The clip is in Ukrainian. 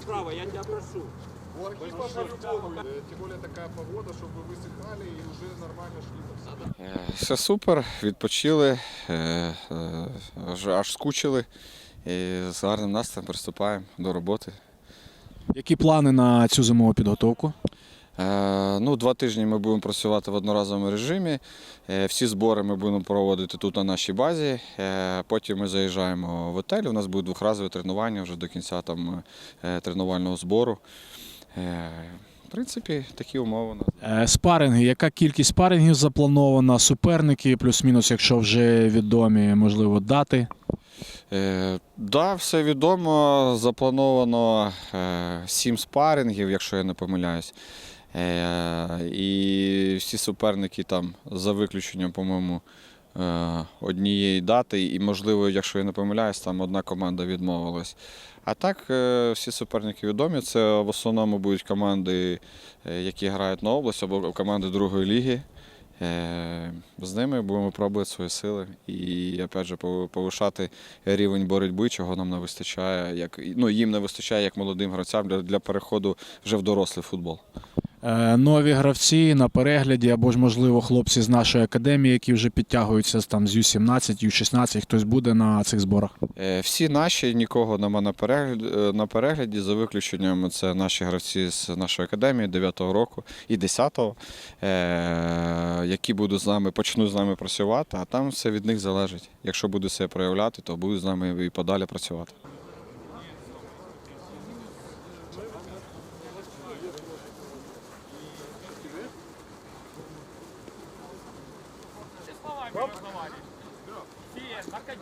Справа, я тебя прошу. Вот, и по-любому. Э, Тем более такая погода, чтобы вы высыхали и уже нормально шли. по всему. Е, Все супер, відпочили, е, е, аж, аж скучили. І з гарним настроєм приступаємо до роботи. Які плани на цю зимову підготовку? Е, Ну, два тижні ми будемо працювати в одноразовому режимі. Е, Всі збори ми будемо проводити тут на нашій базі. Е, Потім ми заїжджаємо в готель. У нас буде двохразове тренування вже до кінця там, е, тренувального збору. Е, В принципі, такі умови. Е, Спаринги. Яка кількість спарингів запланована? Суперники, плюс-мінус, якщо вже відомі, можливо, дати. Е, да, все відомо. Заплановано е, сім спарингів, якщо я не помиляюсь. Е, і всі суперники там, за виключенням, по-моєму, однієї дати. І, можливо, якщо я не помиляюсь, там одна команда відмовилась. А так, е, всі суперники відомі. Це в основному будуть команди, е, які грають на область або команди другої ліги. Е, З ними будемо пробувати свої сили і опять же повишати рівень боротьби, чого нам не вистачає, як ну їм не вистачає як молодим гравцям для, для переходу вже в дорослий футбол. Е, Нові гравці на перегляді, або ж, можливо, хлопці з нашої академії, які вже підтягуються там з Ю-17, Ю-16, хтось буде на цих зборах. Е, Всі наші, нікого нема на перегляді, на перегляді, за виключенням це наші гравці з нашої академії 9-го року і 10-го, е, які будуть з нами, почнуть з нами працювати, а там все від них залежить. Якщо будуть себе проявляти, то будуть з нами і подалі працювати словами разговаривали. Все, накати.